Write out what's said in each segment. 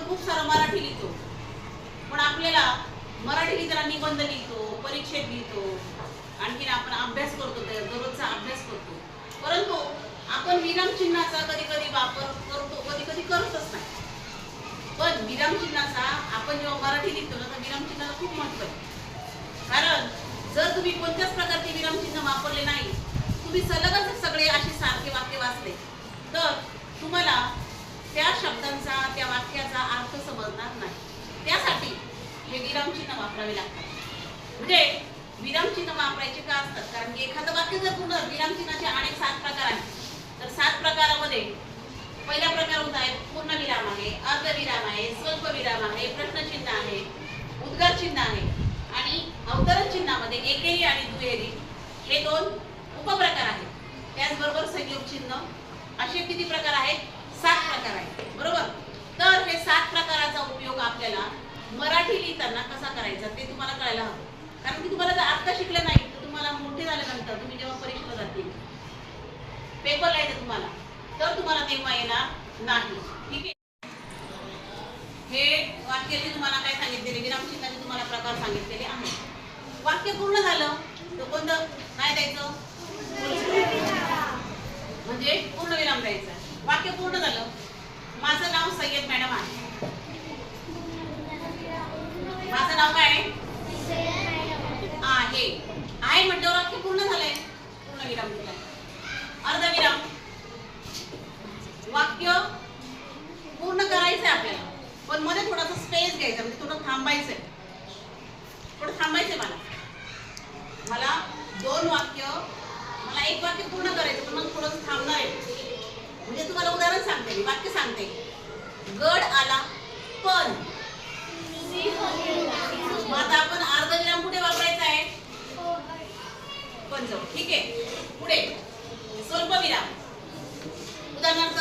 आपण खूप सारं मराठी लिहितो. पण आपल्याला मराठी लिहिताना निबंध लिहितो परीक्षेत लिहितो आणखीन आपण अभ्यास करतो त्या दररोजचा अभ्यास करतो. परंतु आपण विराम चिन्हाचा कधी कधी वापर करतो कधी कधी करतच नाही. पण विराम चिन्हाचा आपण जेव्हा मराठी लिहितो ना तर विरामचिन्हाला खूप महत्त्व आहे. कारण जर तुम्ही कोणत्याच प्रकारचे विराम चिन्ह वापरले नाही तुम्ही सलगच सगळे असे सारखे वाक्य वाचले तर त्यासाठी हे विरामचिन्ह वापरावे लागतात. म्हणजे विरामचिन्ह वापरायचे का असतात? कारण की एखादं वाक्य जर पूर्ण विरामचिन्हाचे अनेक सात प्रकार आहेत तर सात प्रकारामध्ये पहिला प्रकार होता आहे पूर्णविराम आहे अर्धविराम आहे स्वल्पविराम आहे प्रश्नचिन्ह आहे उद्गार चिन्ह आहे आणि अवतरण चिन्हामध्ये एकेरी आणि दुहेरी हे दोन उपप्रकार आहेत. त्याचबरोबर संयोग चिन्ह असे किती प्रकार आहेत? सात प्रकार आहेत. बरोबर? तर हे सात प्रकाराचा उपयोग आपल्याला मराठी लिहिताना कसा करायचा ते तुम्हाला कळायला हवं. कारण की तुम्हाला जर आत्ता शिकलं नाही तर तुम्हाला मोठे झाल्यानंतर तुम्ही जेव्हा परीक्षेला जातील पेपर लिहायचं तुम्हाला तर तुम्हाला तेव्हा येणार नाही. ठीक आहे? हे वाक्याचे तुम्हाला काय सांगितलेले? विरामचिन्हाचे तुम्हाला प्रकार सांगितलेले आहेत. वाक्य पूर्ण झालं तर कोणतं? काय द्यायचं? म्हणजे पूर्ण विराम द्यायचा. वाक्य पूर्ण झालं माझं नाव सय्यद मॅडम आहे. माझं नाव काय आहे? आहे. म्हटल्यावर वाक्य पूर्ण झालंय? पूर्ण विराम दिलाय अर्धविराम वाक्य पूर्ण करायचंय आपल्याला पण मध्ये थोडासा स्पेस घ्यायचा म्हणजे थोडं थांबायचंय थोडं थांबायचंय मला मला दोन वाक्य मला एक वाक्य पूर्ण करायचं पण मला थोडंसं थांबणार आहे म्हणजे तुम्हाला उदाहरण सांगते मी वाक्य सांगते गड आला पण मग आता आपण अर्धविराम कुठे वापरायचा आहे पण जाऊ ठीक आहे पुढे स्वल्पविराम उदाहरणार्थ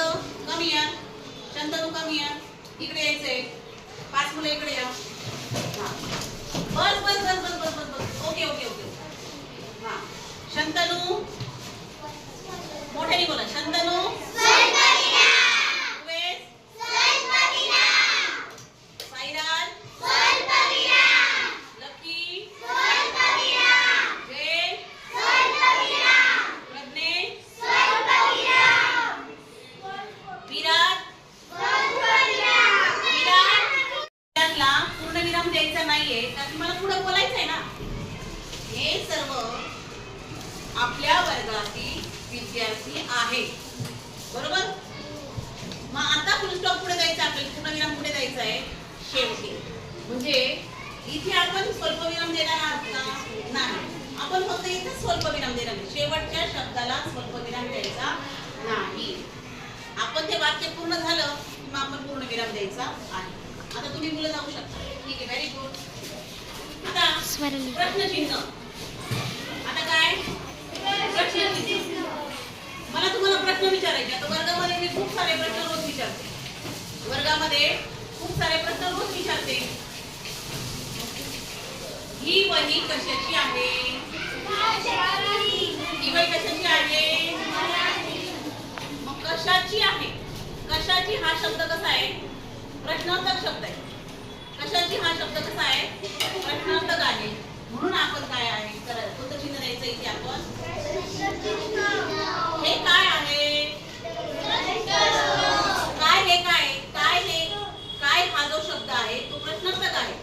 कमी या शंतनू कमी या इकडे यायचंय पाच मुलं इकडे या हा. बस बस बस बस बस बस बस ओके ओके ओके हा शंतनू मोठ्याने बोला शंतनू उमेश, साईराज लकी जय प्रज्ञेश विराट विराटला पूर्ण विराम द्यायचा नाहीये कारण मला पुढे बोलायचं आहे ना हे सर्व आपल्या वर्गातील विद्यार्थी आहे. बरोबर? मग आता फुल स्टॉप पुढे द्यायचा आपल्याला. पूर्णविराम पुढे द्यायचा आहे. शेवटी. म्हणजे इथे आपण स्वल्पविराम देणार आहात का? नाही. आपण फक्त इथे स्वल्पविराम देणार. शेवटच्या शब्दाला स्वल्पविराम द्यायचा नाही. आपण ते वाक्य पूर्ण झालं की मग आपण पूर्ण विराम द्यायचा आहे. आता तुम्ही मुलं जाऊ शकता. ठीक आहे. व्हेरी गुड आता प्रश्नचिन्ह. मला तुम्हाला प्रश्न विचारायचे आता वर्गामध्ये मी खूप सारे प्रश्न रोज विचारते. वर्गामध्ये खूप सारे प्रश्न रोज विचारते. ही वही कशाची आहे? ही वही कशाची आहे? मग कशाची आहे? कशाची हा शब्द कसा आहे? प्रश्नार्थक शब्द आहे. कशाची हा शब्द कसा आहे? प्रश्नार्थक आहे. म्हणून आपण काय आहे? करा कोणतं चिन्ह द्यायचं इथे आपण. हे काय आहे? काय हे काय? काय हे? काय हा जो शब्द आहे तो प्रश्नार्थक आहे.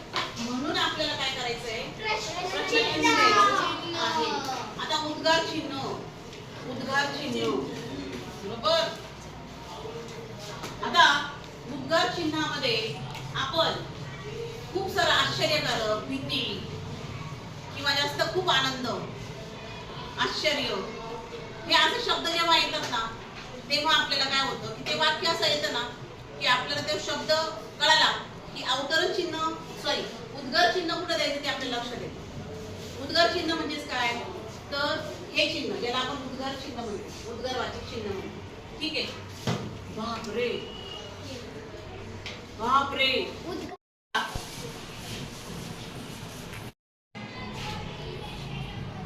म्हणून आपल्याला काय करायचंय? प्रश्नचिन्ह द्यायचं आहे. आता उद्गार चिन्ह. उद्गार चिन्ह. बरोबर? आता उद्गार चिन्हामध्ये आपण खूप सारं आश्चर्यकारक भीती किंवा जास्त खूप आनंद आश्चर्य हे असे शब्द जेव्हा येतात ना तेव्हा आपल्याला काय होतं की ते वाक्य असं येतं ना की आपल्याला ते शब्द कळाला की अवतरण चिन्ह सॉरी उद्गार चिन्ह कुठे द्यायचं ते आपल्याला लक्षात येतं. उद्गार चिन्ह म्हणजेच काय? तर हे चिन्ह ज्याला आपण उद्गार चिन्ह म्हणतो उद्गारवाचक चिन्ह म्हणतो. ठीक आहे? बापरे. बापरे.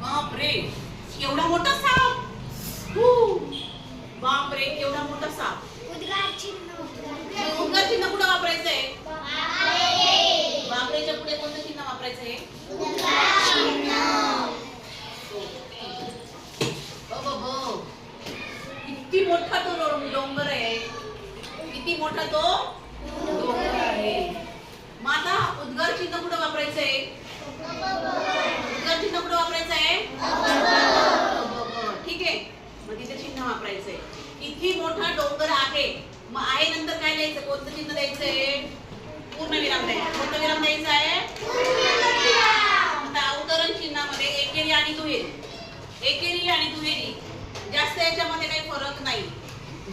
बापरे. केवढा मोठा साप? बापरे केवढा मोठा साप. उद्गार उद्गार चिन्ह कुठं वापरायचंय? बापरेच्या पुढे कोणतं चिन्ह वापरायचंय? हो, हो, हो. किती मोठा तो डोंगर आहे. किती मोठा तो कोणतं चिन्ह द्यायचंय पूर्ण विराम द्यायचा. कोणतं विराम द्यायचा आहे? आता अवतरण चिन्हामध्ये एकेरी आणि दुहेरी. एकेरी आणि दुहेरी. जास्त याच्यामध्ये काही फरक नाही.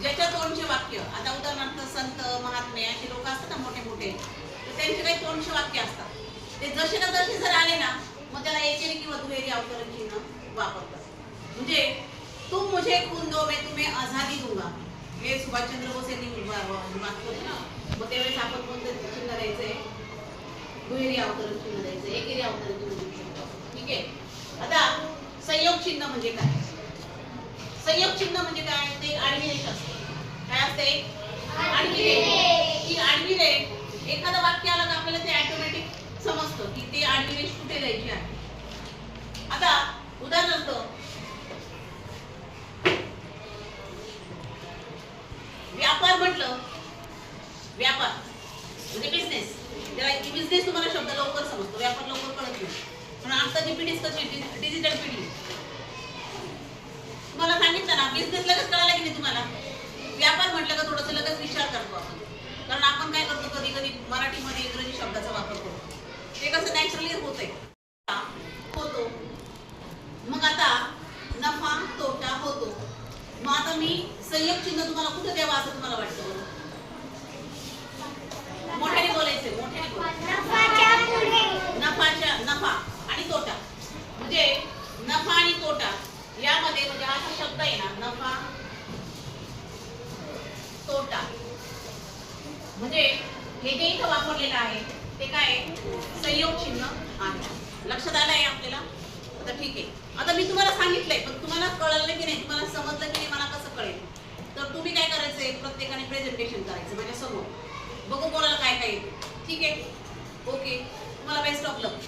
ज्याच्या तोंडचे वाक्य आता उदाहरणार्थ संत महात्मे असे लोक असतात ना मोठे मोठे तर त्यांचे काही तोंडचे वाक्य असतात. ते जसे ना तसे जर आले ना मग त्याला एकेरी किंवा दुहेरी अवतरण चिन्ह वापरतात. म्हणजे तुम मुझे खून दो मैं तुम्हें आझादी दूंगा. हे सुभाषचंद्र बोस यांनी वा- ना मग त्यावेळेस आपण कोणतं चिन्ह द्यायचंय? दुहेरी अवतरण चिन्ह द्यायचं एकेरी अवतरण चिन्ह देऊ शकतो ठीक आहे आता संयोग चिन्ह म्हणजे काय संयोग चिन्ह म्हणजे काय ते आडवी रेष असते काय असते आडवी रेष ही आडवी रेष एखादं वाक्य आलं का आपल्याला ते ऑटोमॅटिक समजतं की ते आडवी रेष कुठे द्यायची आहे आता उदाहरणार्थ व्यापार म्हटलं व्यापार म्हणजे बिझनेस त्याला बिझनेस तुम्हाला शब्द लवकर समजतो व्यापार लवकर कळत नाही. पण आताची पिढी कशी डिजिटल पिढी. तुम्हाला सांगितलं ना बिझनेस लगेच कळाला की नाही तुम्हाला? व्यापार म्हटलं का थोडंसं लगेच विचार करतो आपण. कारण आपण काय करतो कधी कधी मराठीमध्ये इंग्रजी शब्दाचा वापर करतो. ते कसं नॅचरली होतंय. होतो. मग आता नफा तोटा होतो. मग आता मी संयोग चिन्ह तुम्हाला कुठे द्यावं असं तुम्हाला वाटतं? मोठ्याने बोलायचंय मोठ्याने बोलायचं नफाच्या नफा आणि तोटा. म्हणजे नफा आणि तोटा यामध्ये म्हणजे हा जो शब्द आहे ना नफा तोटा. म्हणजे हे जे इथं वापरलेलं आहे ते काय? संयोग चिन्ह आहे. लक्षात आलं आहे आपल्याला? आता ठीक आहे. आता मी तुम्हाला सांगितलंय पण तुम्हाला कळलं की नाही तुम्हाला समजलं की नाही मला कसं कळेल? तर तुम्ही काय करायचंय प्रत्येकाने प्रेझेंटेशन करायचं माझ्यासमोर. बघू कोणाला काय काय येते. ठीक आहे? ओके तुम्हाला बेस्ट ऑफ लक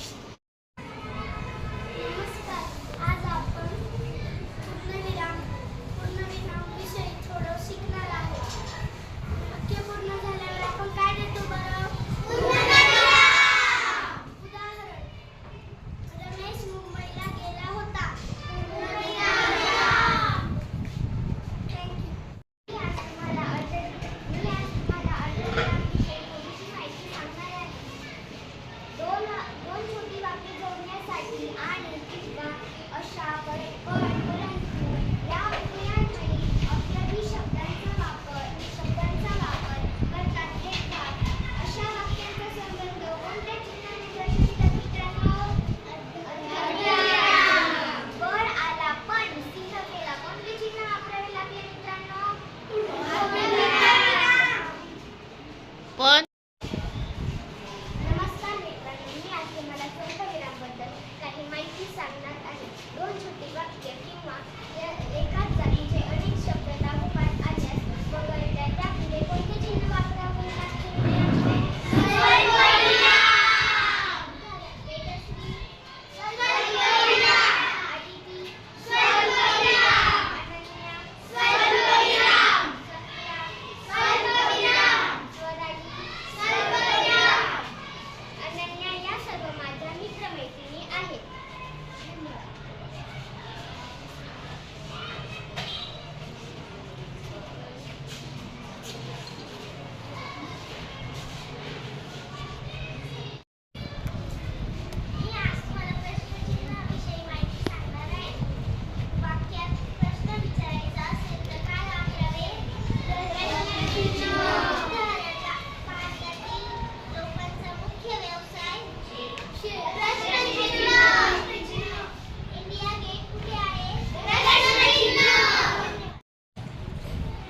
वाक्य जोडण्यासाठी आणि किंवा अशा पण पण परंतु या उपनयांवेळी अवयवी शब्दांचा वापर शब्दांचा वापर करतात घेतात अशा वाक्यांचा संबंध कोणत्या चिन्हाने दर्शवितात मित्रांनो वर आला पण सिंह केला कोणते चिन्ह वापरावे लागले मित्रांनो पण नमस्कार मित्रांनो मी आज तुम्हाला स्वल्पविरामबद्दल काही माहिती सांगणार आहे दोन छोटी वाक्य किंवा या- एकाच जातीचे अनेक शब्द लागोपाठ आल्यास वगळता त्यापुढे कोणते चिन्ह वापरावे लागते वेदश्री आदिती अनन्या सत्या स्वराली अनन्या या सर्व माझ्या मित्रमैत्रिणी आहेत धन्यवाद मी आज तुम्हाला प्रश्नचिन्हाविषयी माहिती सांगणार आहे वाक्यात प्रश्न विचारायचा असेल तर काय वापरावे प्रश्नचिन्ह उदाहरण भारतातील लोकांचा मुख्य व्यवसाय प्रश्नचिन्ह इंडिया गेट कुठे आहे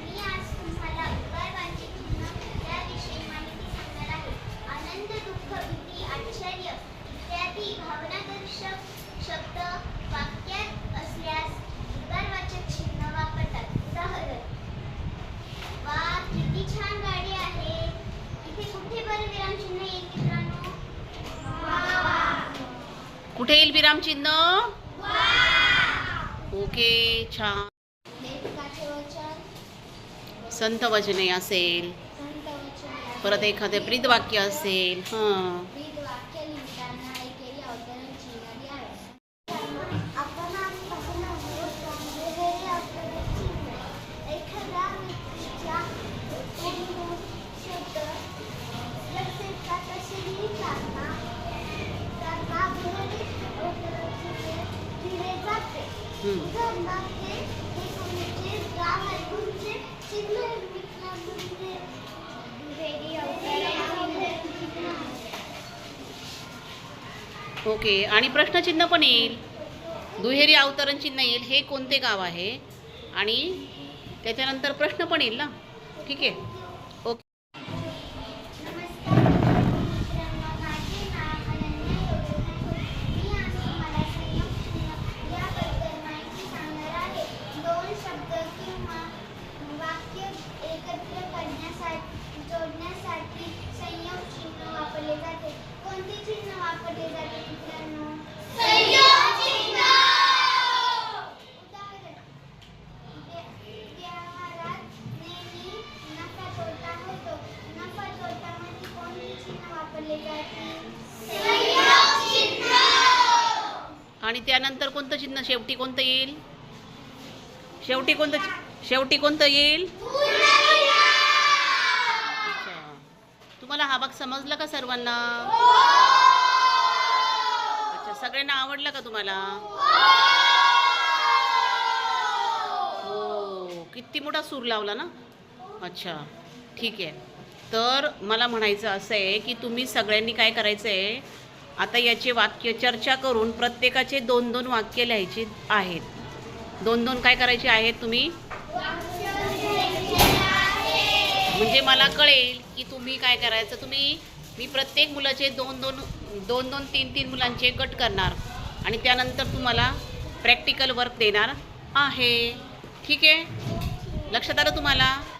मी आज तुम्हाला उगारवांचे चिन्ह याविषयी माहिती सांगणार आहे आनंद दुःख भीती आश्चर्य इत्यादी भावनादर्शक शब्द वाक्यात असल्यास उद्गारवाचक चिन्ह वापरतात उदाहरण वा किती छान गाडी आहे इथे कुठे बरं विराम चिन्ह येईल मित्रांनो कुठे येईल विराम चिन्ह? ओके छान. संत वचने असेल. परत एखादे ब्रीदवाक्य असेल. हां ब्रीद वाक्य लिहिताना ऐकेली अवतरणची नदी आहे आपण आजपासून वेगवेगळी अवतरणाची एखाद्या व्यक्तीच्या तोंडून शब्द लक्षात का तसे लिहिताना त्यांना वेगवेगळी अवतरणाची दिले जाते हम्म. उदाहरणार्थ हे हे कोणते गाव आहे कोणते चिन्ह मित्र म्हणजे वेगळी अवतरणाची ओके आणि प्रश्नचिन्ह पण येईल. दुहेरी अवतरण चिन्ह येईल. हे कोणते गाव आहे? आणि त्याच्यानंतर प्रश्न पण येईल ना? ठीक आहे ओके नमस्कार मित्रांनो माझे नाव अनन्या योगेश मी आज तुम्हाला संयोग याबद्दल माहिती सांगणार आहे दोन शब्द किंवा वाक्य एकत्र करण्यासाठी जोडण्यासाठी संयोग चिन्ह वापरले जाते कोणते चिन्ह वापरले जाते मित्रांनो संयोग चिन्ह उदाहरण व्यवहारात नेहमी नफा तोटा होतो नफा तोटामध्ये कोणते चिन्ह वापरले जाते संयोग चिन्ह आणि त्यानंतर कोणतं चिन्ह शेवटी कोणतं येईल? शेवटी कोणतं शेवटी कोणतं येईल? अच्छा. तुम्हाला हा भाग समजला का सर्वांना? अच्छा सगळ्यांना आवडला का तुम्हाला? हो किती मोठा सूर लावला ना? अच्छा ठीक आहे. तर मला म्हणायचं असं आहे की तुम्ही सगळ्यांनी काय करायचं आहे आता याचे वाक्य चर्चा करून प्रत्येकाचे दोन दोन वाक्य लिहायचे आहेत. दोन दोन काय करायचे आहेत तुम्ही? म्हणजे मला कळेल की तुम्ही काय करायचं. तुम्ही मी प्रत्येक मुलाचे दोन दोन दोन दोन तीन तीन मुलांचे गट करणार. आणि त्यानंतर तुम्हाला प्रॅक्टिकल वर्क देणार आहे. ठीक आहे? लक्षात आलं तुम्हाला?